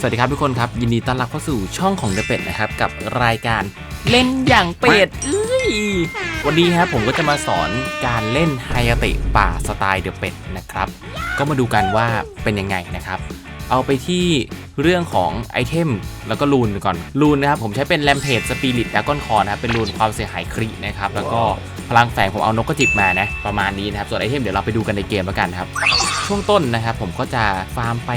สวัสดีครับทุกคนครับยินดีต้อนรับเข้าสู่ช่องของเดอะเป็ดนะครับกับรายการเล่นอย่างเป็ดเอ้ยวันนี้ครับผมก็จะมาสอนการเล่นไฮยาเตะป่าสไตล์เดอะเป็ดนะครับ ก็มาดูกันว่าเป็นยังไงนะครับ เอาไปที่ เรื่องของไอเทมแล้วก็รูนก่อนรูนนะครับผมใช้เป็นแรมเพจสปิริตดากอนคอนะครับเป็นรูนความเสียหายครีนะครับแล้วก็พลังแฝงผมเอานกกระจิบมานะประมาณนี้นะครับส่วนไอเทมเดี๋ยวเราไปดูกันในเกมแล้วกันครับช่วงต้นนะครับผมก็จะฟาร์มไป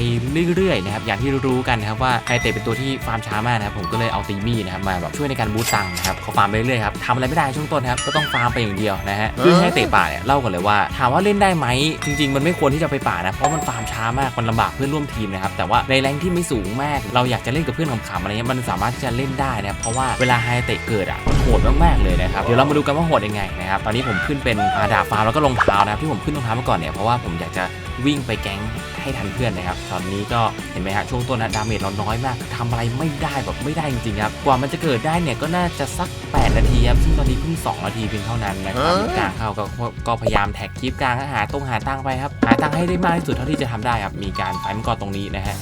เรื่อยๆนะครับอย่างที่รู้ๆกันนะครับว่าไฮเตะเป็นตัวที่ฟาร์มช้ามากนะครับผมก็เลยเอาตีมี่นะครับมาแบบช่วยในการบูตตังค์นะครับเขาฟาร์มไปเรื่อยๆครับทำอะไรไม่ได้ช่วงต้นครับก็ต้องฟาร์มไปอย่างเดียวนะฮะคือไฮเตะป่าเนี่ยเล่ากันเลยว่า ถามว่าเล่นได้ไหมจริง ๆ มันไม่ควรที่จะไปป่านะเพราะมันฟาร์มช้ามากมันลำบากเพื่อนร่วมทีมนะครับแต่ว่าในแรงที่ไม่สูงมาก เราอยากจะเล่นกับเพื่อนขำๆอะไรเงี้ยมันสามารถที่จะเล่นได้นะครับเพราะว่าเวลาไฮเตะเกิดอะมันโหดมากๆเลยนะครับเดี๋ยวเรามาดูกันว่าโหดยังไงนะครับตอนนี้ผมขึ้นเป็นอาดาบฟาร์มแล้วก็รองเท้านะครับที่ผมขึ้นรองเท้ามาก่อนเนี่ยเพราะว่าผมอยากจะวิ่งไปแก๊งให้ทันเพื่อนนะครับ ตอนนี้ก็เห็นไหมฮะช่วงต้นนะดาเมจเราน้อยมากทำอะไรไม่ได้แบบไม่ได้จริงๆครับ กว่ามันจะเกิดได้เนี่ยก็น่าจะสัก 8 นาทีครับ ซึ่งตอนนี้เพิ่ง 2 นาทีเพียงเท่านั้นนะครับกลางเข้าก็ก็พยายามแท็กคลิปกลางหาตรงหาตั้งไปครับ หาตั้งให้ได้มากที่สุดเท่าที่จะทำได้ครับ มีการไฟมันก่อตรงนี้นะฮะ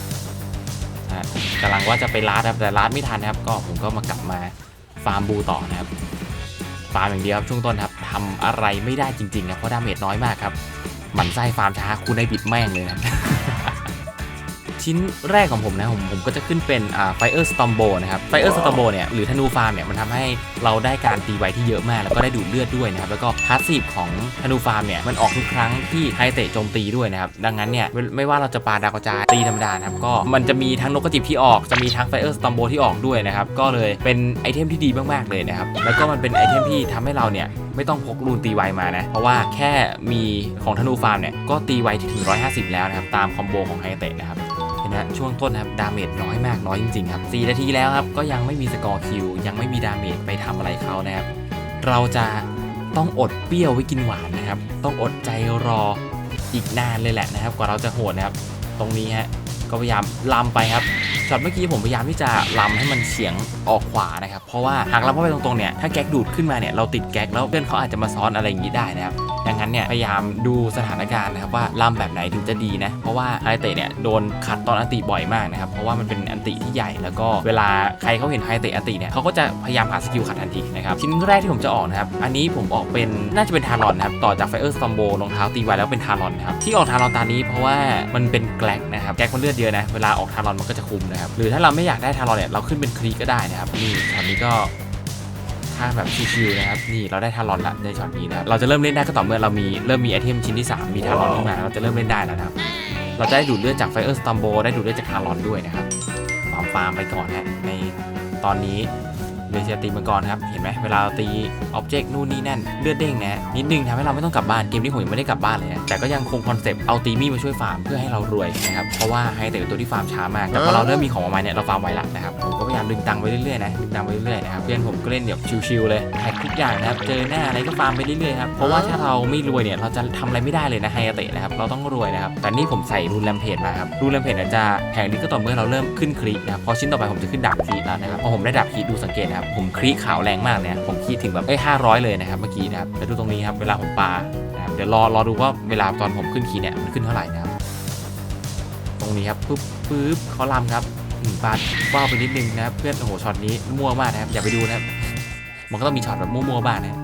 ฮะกำลังว่าจะไปลาดครับแต่ลาดไม่ทันนะครับ ก็ผมก็มากลับมาฟาร์มบูต่อนะครับฟาร์มอย่างเดียวครับช่วงต้นครับทำอะไรไม่ได้จริงๆนะเพราะดาเมจน้อยมากครับหมันไส้ฟาร์มช้าคุณได้บิดแม่งเลยนะ ชิ้นแรกของผมนะผมผมก็จะขึ้นเป็นอ่าไฟเออร์สตอมโบนะครับไฟเออร์สตอมโบเนี่ยหรือธนูฟาร์มเนี่ยมันทำให้เราได้การตีไวที่เยอะมาก แล้วก็ได้ดูดเลือดด้วยนะครับแล้วก็พาสซีฟของธนูฟาร์มเนี่ยมันออกทุกครั้งที่ไฮเตะโจมตีด้วยนะครับดังนั้นเนี่ยไม่ไม่ว่าเราจะปาดาวกระจายตีธรรมดานะครับก็มันจะมีทั้งนกกระจิบที่ออกจะมีทั้งไฟเออร์สตอมโบที่ออกด้วยนะครับก็เลยเป็นไอเทมที่ดีมากๆเลยนะครับแล้วก็มันเป็นไอเทมที่ทำให้เราเนี่ยไม่ต้องพกรูนตีไวมานะเพราะว่าแค่มีของธนูฟาร์มเนี่ยก็ตีไวถึง 150 แล้วนะครับตามคอมโบของไฮเตะนะครับเห็ นไหมช่วงต้นนะครับดาเมจน้อยมากน้อยจริงๆครับ4นาทีแล้วครับก็ยังไม่มีสกอร์คิวยังไม่มีดาเมจไปทำอะไรเขานะครับเราจะต้องอดเปรี้ยวไว้กินหวานนะครับ ต้องอดใจรออีกนานเลยแหละนะครับ กว่าเราจะโหดนะครับ ตรงนี้ฮะก็พยายามลำไปครับช็อตเมื่อกี้ผมพยายามที่จะลำให้มันเฉียงออกขวานะครับ เพราะว่าหากลำเข้าไปตรงๆเนี่ยถ้าแก๊กดูดขึ้นมาเนี่ยเราติดแก๊กแล้วเพื่อนเขาอาจจะมาซ้อนอะไรอย่างนี้ได้นะครับ ดังนั้นเนี่ยพยายามดูสถานการณ์นะครับว่าลำแบบไหนถึงจะดีนะ เพราะว่าไฮเตะเนี่ยโดนขัดตอนอันติบ่อยมากนะครับ เพราะว่ามันเป็นอันติที่ใหญ่แล้วก็เวลาใครเขาเห็นไฮเตะอันติเนี่ยเขาก็จะพยายามหาสกิลขัดทันทีนะครับชิ้นแรกที่ผมจะออกนะครับอันนี้ผมออกเป็นน่าจะเป็นทารอนนะครับต่อจากไฟเออร์สตอมโบรองเท้าตีไวแล้วเป็นทารอนนะครับที่ออกทารอนตานี้เพราะว่ามันเป็นแกลกนะครับแกลกมันเลือดเยอะนะเวลาออกทารอนมันก็จะคุมนะครับหรือถ้าเราไม่อยากได้ทารอนเนี่ยเราขึ้นเป็นครีก็ได้นะครับนี่ช็อตนี้ก็ ค่าแบบชิวๆนะครับนี่เราได้ทารอนละในช็อตนี้นะครับเราจะเริ่มเล่นได้ก็ต่อเมื่อเรามีเริ่มมีไอเทมชิ้นที่ 3 มีทารอนขึ้นมาเราจะเริ่มเล่นได้แล้วนะครับเราจะได้ดูดเลือดจากไฟเออร์สตอมโบได้ดูดเลือดจากทารอนด้วยนะครับฟาร์มฟาร์มไปก่อนนะในตอนนี้เลเซียตีมังกรครับเห็นไหมเวลาเราตีอ็อบเจกต์นู่นนี่นั่นเลือดเด้งนะนิดนึงทำให้เราไม่ต้องกลับบ้านเกมนี้ผมยังไม่ได้กลับบ้านเลยนะแต่ก็ยังคงคอนเซปต์เอาตีมี่มาช่วยฟาร์มเพื่อให้เรารวยนะครับเพราะว่าไฮเตะเป็นตัวที่ฟาร์มช้ามากแต่พอเราเริ่มมีของออกมาเนี่ยเราฟาร์มไวละนะครับ พยายามดึงตังค์ไปเรื่อยๆนะดึงตังไปเรื่อยๆนะครับเพื่อนผมก็เล่นแบบชิวๆเลยแท็กทุกอย่างนะครับเจอหน้าอะไรก็ฟาร์มไปเรื่อยๆครับเพราะว่าถ้าเราไม่รวยเนี่ยเราจะทำอะไรไม่ได้เลยนะไฮเตะนะครับเราต้องรวยนะครับแต่นี่ผมใส่รูนแรมเพจมาครับรูนแรมเพจเนี่ยจะแพงนี้ก็ต่อเมื่อเราเริ่มขึ้นคลินะครับพอชิ้นต่อไปผมจะขึ้นดาบคลิแล้วนะครับพอผมได้ดาบคลิดูสังเกตนะครับผมคลิขาวแรงมากเนี่ยผมคลิถึงแบบเอ้ยห้าร้อยเลยนะครับเมื่อกี้นะครับแล้วดูตรงนี้ครับเวลาผมปานะครับเดี๋ยวรอรอดูว่าเวลาตอนผมขึ้นคีเนี่ยมันขึ้นเท่าไหร่นะครับตรงนี้ครับปุ๊บปุ๊บเขาลำครับ ปาดว้าวไปนิดนึงนะครับเพื่อนโอ้โหช็อตนี้มั่วมากนะครับอย่าไปดูนะครับมันก็ต้องมีช็อตแบบมั่วๆบ้างนะ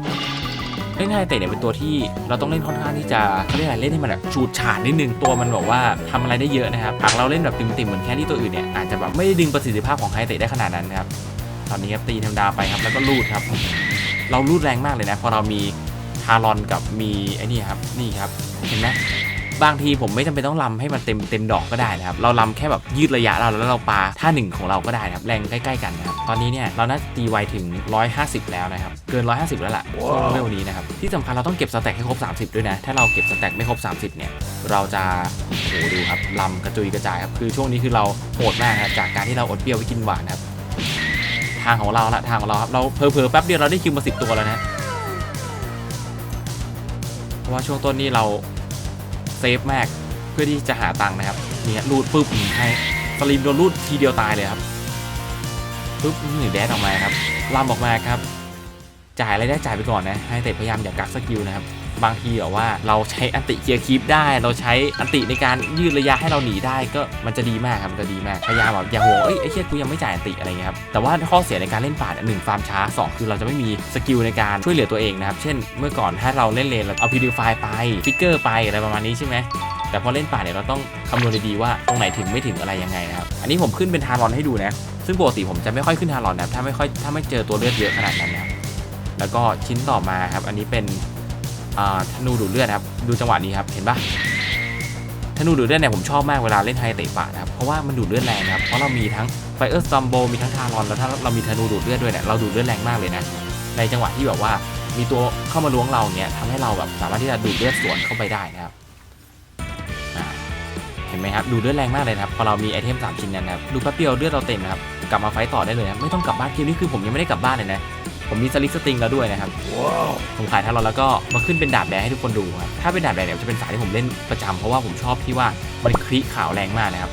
เล่นไฮเตะเนี่ยเป็นตัวที่เราต้องเล่นค่อนข้างที่จะเขาเรียกอะไรเล่นให้มันแบบฉูดฉาดนิดนึงตัวมันบอกว่าทำอะไรได้เยอะนะครับหากเราเล่นแบบติ่มๆเหมือนแค่ที่ตัวอื่นเนี่ยอาจจะแบบไม่ได้ดึงประสิทธิภาพของไฮเตะได้ขนาดนั้นนะครับตอนนี้ครับตีธรรมดาไปครับแล้วก็ลูดครับ เราลูดแรงมากเลยนะพอเรามีทารอนกับมีไอ้นี่ครับนี่ครับเห็นไหม บางทีผมไม่จำเป็นต้องลำให้มันเต็มเต็มดอกก็ได้นะครับเราลำแค่แบบยืดระยะเราแล้วเราปาท่าหนึ่งของเราก็ได้นะครับแรงใกล้ ๆ กันนะครับตอนนี้เนี่ยเราน่าจะตีไวถึง 150 แล้วนะครับเกิน 150 แล้วล่ะช่วงเร็วนี้นะครับที่สำคัญเราต้องเก็บสแต็กให้ครบ 30 ด้วยนะถ้าเราเก็บสแต็กไม่ครบ 30 เนี่ยเราจะโอ้โหดูครับลำกระจุยกระจายครับคือช่วงนี้คือเราโหดมากครับจากการที่เราอดเปรี้ยวไปกินหวานครับทางของเราละทางของเราครับเราเพอๆแป๊บเดียวเราได้คิวมาสิบตัวแล้วนะเพราะว่าช่วงต้นนี้เรา เซฟมากเพื่อที่จะหาตังค์นะครับเนี่ยรูดปุ๊บให้สลิมโดนรูดทีเดียวตายเลยครับปุ๊บหนี่แดดออกมาครับลำออกมาครับ จ่ายอะไรได้จ่ายไปก่อนนะให้เตะพยายามอย่ากักสกิลนะครับ บางทีแบบว่าเราใช้อันติเกียร์คีปได้ เราใช้อันติในการยืดระยะให้เราหนีได้ก็มันจะดีมากครับมันจะดีมากพยายามแบบอย่าห่วเอ้ยไอ้เชี่ยกูยังไม่จ่ายอันติอะไรเงี้ยครับแต่ว่าข้อเสียในการเล่นป่าเนี่ยหนึ่งฟาร์มช้าสองคือเราจะไม่มีสกิลในการช่วยเหลือตัวเองนะครับเช่น เมื่อก่อนถ้าเราเล่นเลนเราเอาพิวไฟไปฟิกเกอร์ไปอะไรประมาณนี้ใช่ไหมแต่พอเล่นป่าเนี่ยเราต้องคำนวณดีๆว่าตรงไหนถึงไม่ถึงอะไรยังไงนะครับอันนี้ผมขึ้นเป็นทารอนให้ดูนะซึ่งปกติผมจะไม่ค่อยขึ้นทารอนนะถ้าไม่ค่อยถ้าไม่เจอตัวเลือดเยอะขนาดนั้นนะแล้วก็ชิ้นต่อมาครับอันนี้เป็น ธนูดูดเลือดครับดูจังหวะนี้ครับเห็นปะธนูดูดเลือดเนี่ยผมชอบมากเวลาเล่นไฮเตะป่านะครับเพราะว่ามันดูดเลือดแรงนะครับเพราะเรามีทั้งไฟเออร์สตอมโบมีทั้งทารอนแล้วถ้าเรามีธนูดูดเลือดด้วยเนี่ยเราดูดเลือดแรงมากเลยนะในจังหวะที่แบบว่ามีตัวเข้ามาล้วงเราเนี่ยทำให้เราแบบสามารถที่จะดูดเลือดสวนเข้าไปได้นะครับเห็นไหมครับดูเลือดแรงมากเลยนะครับพอเรามีไอเทม3ชิ้นนั้นนะครับดูแป๊บเดียวเลือดเราเต็มนะครับกลับมาไฟต์ต่อได้เลยนะไม่ต้องกลับบ้านเกมนี้คือผมยังไม่ได้กลับบ้านเลยนะ ผมมีสลิกสติงแล้วด้วยนะครับผมขายทารอนแล้วก็มาขึ้นเป็นดาบแดงให้ทุกคนดูครับถ้าเป็นดาบแดงเนี่ยจะเป็นสายที่ผมเล่นประจำเพราะว่าผมชอบที่ว่ามันคลิขาวแรงมากนะครับ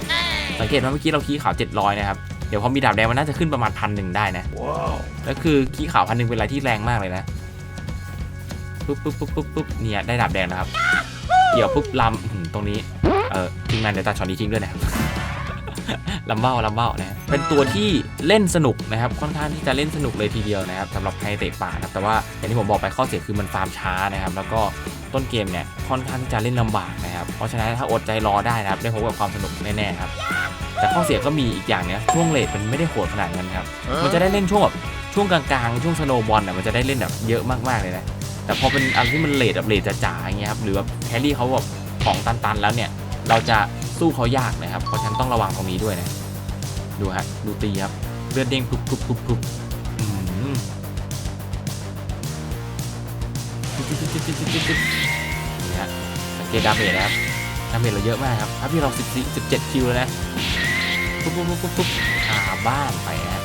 สังเกตว่าเมื่อกี้เราคีขาว 700 นะครับ เดี๋ยวพอมีดาบแดงมันน่าจะขึ้นประมาณพันหนึ่งได้นะแล้วคือคีขาวพันหนึ่งเป็นอะไรที่แรงมากเลยนะปุ๊บปุ๊บปุ๊บปุ๊บปุ๊บเนี่ยได้ดาบแดงแล้วครับ เดี๋ยวปุ๊บลำอื้อหือตรงนี้ เออทีมงานเดี๋ยวตัดช็อตนี้ทิ้งด้วยนะครับลำเบ้าลำเบ้านะ เป็นตัวที่เล่นสนุกนะครับค่อนข้างที่จะเล่นสนุกเลยทีเดียวนะครับสำหรับใครเตะป่านะครับแต่ว่าอย่างที่ผมบอกไปข้อเสียคือมันฟาร์มช้านะครับแล้วก็ต้นเกมเนี่ยค่อนข้างที่จะเล่นลำบากนะครับเพราะฉะนั้นถ้าอดใจรอได้นะครับได้พบกับความสนุกแน่ๆครับแต่ข้อเสียก็มีอีกอย่างเนี่ยช่วงเลทมันไม่ได้โหดขนาดนั้นครับมันจะได้เล่นช่วงแบบช่วงกลางๆ ช่วงสโนว์บอลน่ะมันจะได้เล่นแบบเยอะมากๆเลยนะแต่พอเป็นอันที่มันเลทแบบเลทจ๋าๆอย่างเงี้ยครับหรือว่าแครี่เขาแบบของตันๆแล้วเนี่ยเราจะสู้เขายากนะครับเพราะฉะนันต้องระวังตรงนี้ด้วยนะ ดูฮะดูตีครับเลือดเด้งปุ๊บปุ๊บปุ๊บปุ๊บนี่ฮะสังเกตดาเมจนะครับดาเมจเราเยอะมากครับถ้าพี่เรา14 17คิวแล้วนะปุ๊บปุ๊บปุ๊บปุ๊บปุ๊บคาบ้านไปนะครับ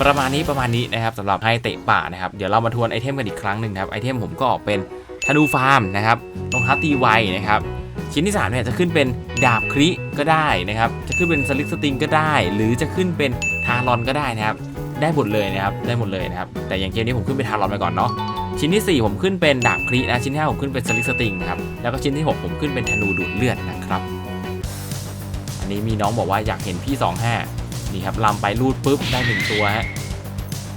ประมาณนี้ประมาณนี้นะครับสำหรับให้เตะป่านะครับเดี๋ยวเรามาทวนไอเทมกันอีกครั้งหนึ่งนะครับไอเทมผมก็ออกเป็นธนูฟาร์มนะครับรองเท้าตีไวนะครับ ชิ้นที่3เนี่ยจะขึ้นเป็นดาบคริก็ได้นะครับ จะขึ้นเป็นสลิกสติงก็ได้ หรือจะขึ้นเป็นทารอนก็ได้นะครับ ได้หมดเลยนะครับ ได้หมดเลยนะครับ แต่อย่างเกมนี้ผมขึ้นเป็นทารอนไปก่อนเนาะ ชิ้นที่ 4 ผมขึ้นเป็นดาบครินะ ชิ้นที่5ผมขึ้นเป็นสลิกสติงนะครับ แล้วก็ชิ้นที่ 6 ผมขึ้นเป็นธนูดูดเลือดนะครับ อันนี้มีน้องบอกว่าอยากเห็นพี่ 25 นี่ครับลำไปรูดปุ๊บได้ 1 ตัวฮะ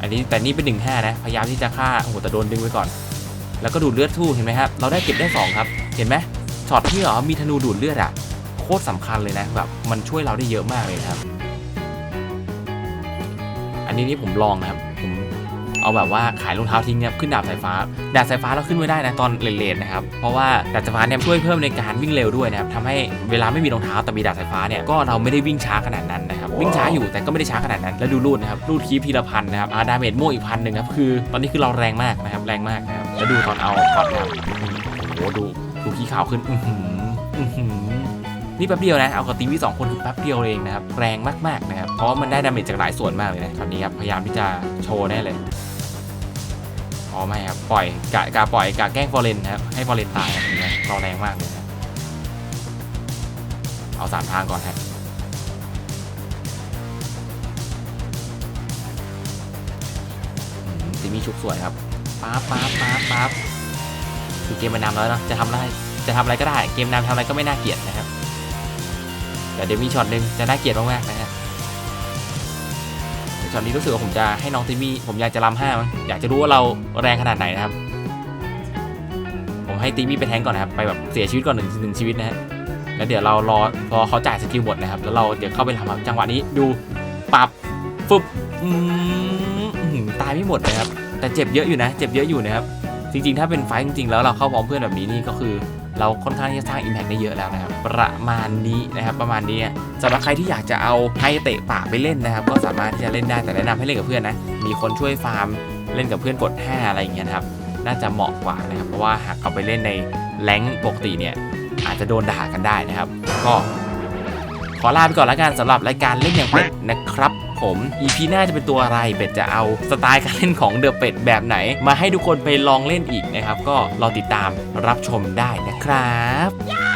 อันนี้แต่นี่เป็น15นะ พยายามที่จะฆ่าโอ้โหแต่โดนดึงไว้ก่อน แล้วก็ดูดเลือดทู่เห็นไหมครับ เราได้เก็บได้ 2 ครับ เห็นไหม ช็อตที่เหรอมีธนูดูดเลือดอะโคตรสำคัญเลยนะแบบมันช่วยเราได้เยอะมากเลยครับ อันนี้นี่ผมลองนะครับผมเอาแบบว่าขายรองเท้าทิ้งเนี่ยขึ้นดาบสายฟ้า ดาบสายฟ้าเราขึ้นไว้ได้นะตอนเลนๆนะครับ เพราะว่าดาบสายฟ้าเนี่ยช่วยเพิ่มในการวิ่งเร็วด้วยนะครับทำให้เวลาไม่มีรองเท้าแต่มีดาบสายฟ้าเนี่ยก็เราไม่ได้วิ่งช้าขนาดนั้นนะครับ วิ่งช้าอยู่แต่ก็ไม่ได้ช้าขนาดนั้น แล้วดูรูดนะครับรูดคีบทีละพันนะครับอาดาเมจม่วงอีกพันหนึ่งครับคือ ตอนนี้คือเราแรงมากนะครับแรงมากนะครับแล้วดูตอนเอาตอนนะครับโอ้โหดู ดูขี้ขาวขึ้น อือหืออื้อหือนี่แป๊บเดียวนะ เอากับตีวีสองคนคือแป๊บเดียวเองนะครับ แรงมากๆนะครับ เพราะว่ามันได้ดาเมจจากหลายส่วนมากเลยนะตอนนี้ครับ พยายามที่จะโชว์แน่เลย อ๋อไม่ครับ ปล่อยกะกะปล่อยกะแกล้งฟอร์เรนนะครับ ให้ฟอร์เรนตายครับอย่างเราแรงมากเลยนะเอาสามทางก่อนครับอืมตีมีชุบสวยครับป๊าบป๊าบป๊าบป๊าบ คือเกมมันนำแล้วเนอะจะทำได้จะทำอะไรก็ได้เกมนำทำอะไรก็ไม่น่าเกลียดนะครับแต่เดี๋ยวมีช็อตหนึ่งจะน่าเกลียดมากๆนะฮะช็อตนี้รู้สึกว่าผมจะให้น้องติมี่ผมอยากจะรำห้ามั้งอยากจะรู้ว่าเราแรงขนาดไหนนะครับ ผมให้ติมี่ไปแทงก่อนนะครับไปแบบเสียชีวิตก่อนหนึ่งหนึ่งชีวิตนะฮะแล้วเดี๋ยวเรารอพอเขาจ่ายสกิลหมดนะครับ แล้วเราเดี๋ยวเข้าไปทำครับจังหวะนี้ดูปับฟึบอือหือตายไม่หมดนะครับ แต่เจ็บเยอะอยู่นะ เจ็บเยอะอยู่นะครับ จริงๆ ถ้าเป็นไฟจริงๆ แล้วเราเข้าพร้อมเพื่อนแบบนี้นี่ก็คือ เราค่อนข้างที่จะสร้าง Impact ได้เยอะแล้วนะครับ ประมาณนี้นะครับ ประมาณนี้สำหรับใครที่อยากจะเอาไฮเตะป่าไปเล่นนะครับ ก็สามารถที่จะเล่นได้แต่แนะนำให้เล่นกับเพื่อนนะ มีคนช่วยฟาร์มเล่นกับเพื่อนกด 5 อะไรอย่างเงี้ยนะครับ น่าจะเหมาะกว่านะครับ เพราะว่าหากเอาไปเล่นในแรงปกติเนี่ยอาจจะโดนด่ากันได้นะครับ ก็ขอลาไปก่อนแล้วกันสำหรับรายการเล่นอย่างเป็ดนะครับ ผม EP หน้าจะเป็นตัวอะไรเป็ดจะเอาสไตล์การเล่นของเดอะเป็ดแบบไหน มาให้ทุกคนไปลองเล่นอีกนะครับ ก็รอติดตามรับชมได้นะครับ